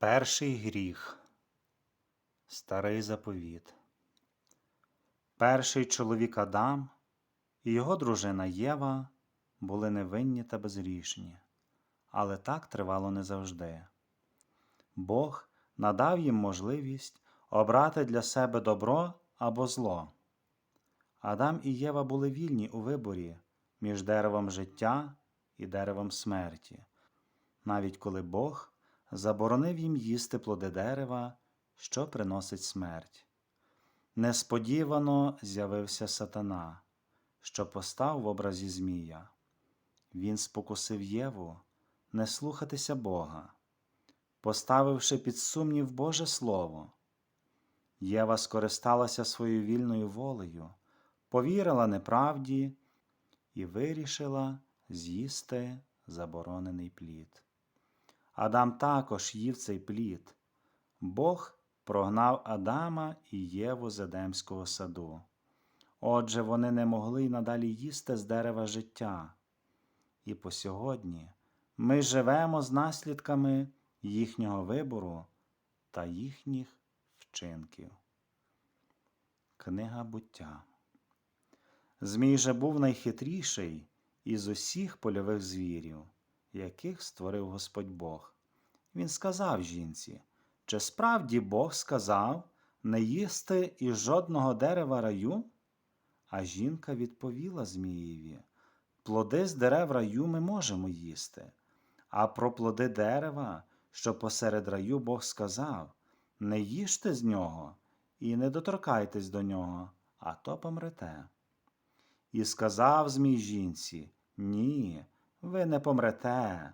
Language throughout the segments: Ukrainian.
Перший гріх. Старий заповіт. Перший чоловік Адам і його дружина Єва були невинні та безгрішні, але так тривало не завжди. Бог надав їм можливість обрати для себе добро або зло. Адам і Єва були вільні у виборі між деревом життя і деревом смерті, навіть коли Бог заборонив їм їсти плоди дерева, що приносить смерть. Несподівано з'явився сатана, що постав в образі Змія. Він спокусив Єву не слухатися Бога, поставивши під сумнів Боже Слово. Єва скористалася своєю вільною волею, повірила неправді і вирішила з'їсти заборонений плід. Адам також їв цей плід. Бог прогнав Адама і Єву з Едемського саду. Отже, вони не могли й надалі їсти з дерева життя. І по сьогодні ми живемо з наслідками їхнього вибору та їхніх вчинків. Книга буття. Змій же був найхитріший із усіх польових звірів, яких створив Господь Бог. Він сказав жінці, чи справді Бог сказав не їсти із жодного дерева раю? А жінка відповіла Змієві, плоди з дерев раю ми можемо їсти, а про плоди дерева, що посеред раю Бог сказав, не їжте з нього і не доторкайтесь до нього, а то помрете. І сказав Змій жінці, ні, ви не помрете.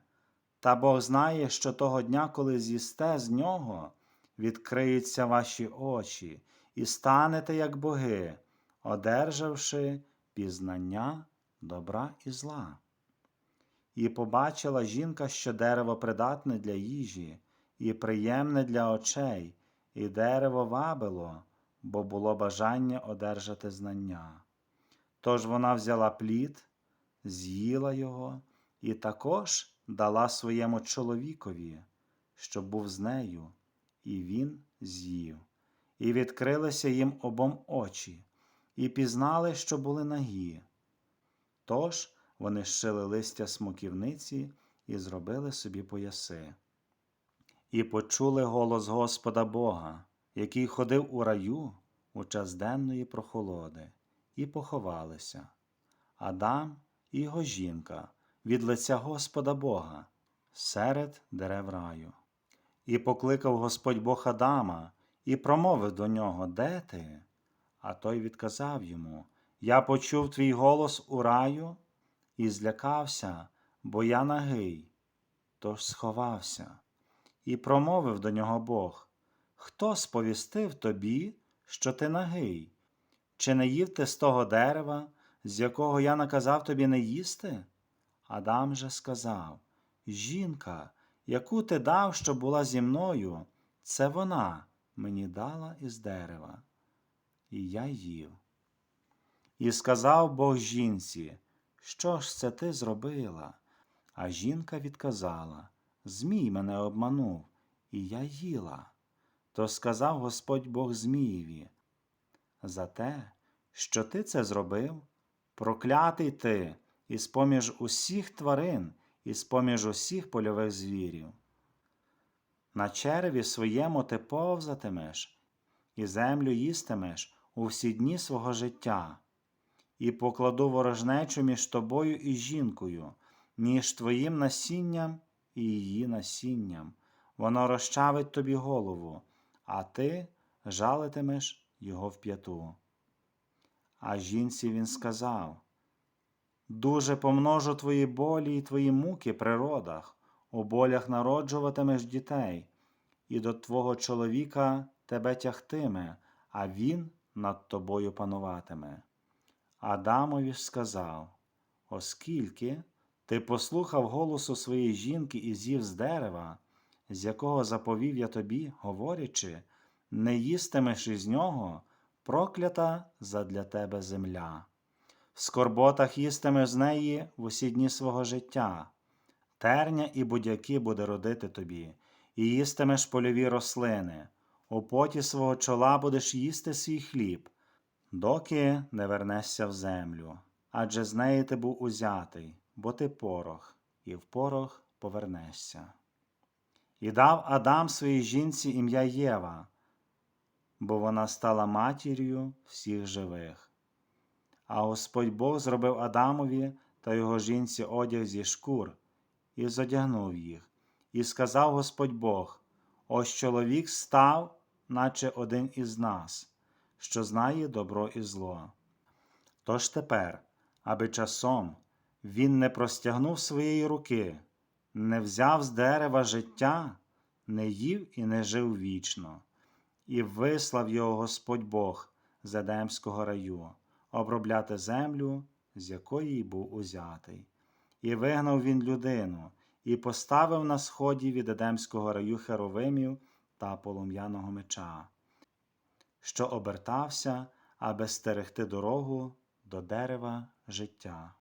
Та Бог знає, що того дня, коли з'їсте з нього, відкриються ваші очі, і станете, як боги, одержавши пізнання добра і зла. І побачила жінка, що дерево придатне для їжі, і приємне для очей, і дерево вабило, бо було бажання одержати знання. Тож вона взяла плід, з'їла його і також дала своєму чоловікові, що був з нею, і він з'їв. І відкрилися їм обом очі, і пізнали, що були нагі. Тож вони щили листя смоківниці і зробили собі пояси. І почули голос Господа Бога, який ходив у раю у час денної прохолоди, і поховалися. Адам і його жінка від лиця Господа Бога серед дерев раю. І покликав Господь Бог Адама і промовив до нього, Де ти? А той відказав йому Я почув твій голос у раю і злякався, бо я нагий, тож сховався. І промовив до нього Бог Хто сповістив тобі, що ти нагий? Чи не їв ти з того дерева, з якого я наказав тобі не їсти? Адам же сказав Жінка, яку ти дав, що була зі мною, це вона мені дала із дерева. І я їв. І сказав Бог жінці, що ж це ти зробила? А жінка відказала Змій мене обманув, і я їла. То сказав Господь Бог Змієві, за те, що ти це зробив, проклятий ти із поміж усіх тварин, із поміж усіх польових звірів. На череві своєму ти повзатимеш, і землю їстимеш у всі дні свого життя, і покладу ворожнечу між тобою і жінкою, між твоїм насінням і її насінням. Воно розчавить тобі голову, а ти жалитимеш його в п'яту. А жінці він сказав Дуже помножу твої болі і твої муки при родах, у болях народжуватимеш дітей, і до твого чоловіка тебе тягтиме, а він над тобою пануватиме. Адамові ж сказав Оскільки ти послухав голосу своєї жінки і з'їв з дерева, з якого заповів я тобі, говорячи, не їстимеш із нього, проклята задля тебе земля. В скорботах їстимеш з неї в усі дні свого життя, терня і будяки буде родити тобі, і їстимеш польові рослини, у поті свого чола будеш їсти свій хліб, доки не вернешся в землю, адже з неї ти був узятий, бо ти порох, і в порох повернешся. І дав Адам своїй жінці ім'я Єва, бо вона стала матір'ю всіх живих. А Господь Бог зробив Адамові та його жінці одяг зі шкур і зодягнув їх, і сказав Господь Бог: Ось чоловік став, наче один із нас, що знає добро і зло. Тож тепер, аби часом він не простягнув своєї руки, не взяв з дерева життя, не їв і не жив вічно, і вислав його Господь Бог з Едемського раю, обробляти землю, з якої й був узятий. І вигнав він людину, і поставив на сході від Едемського раю херовимів та полум'яного меча, що обертався, аби стерегти дорогу до дерева життя.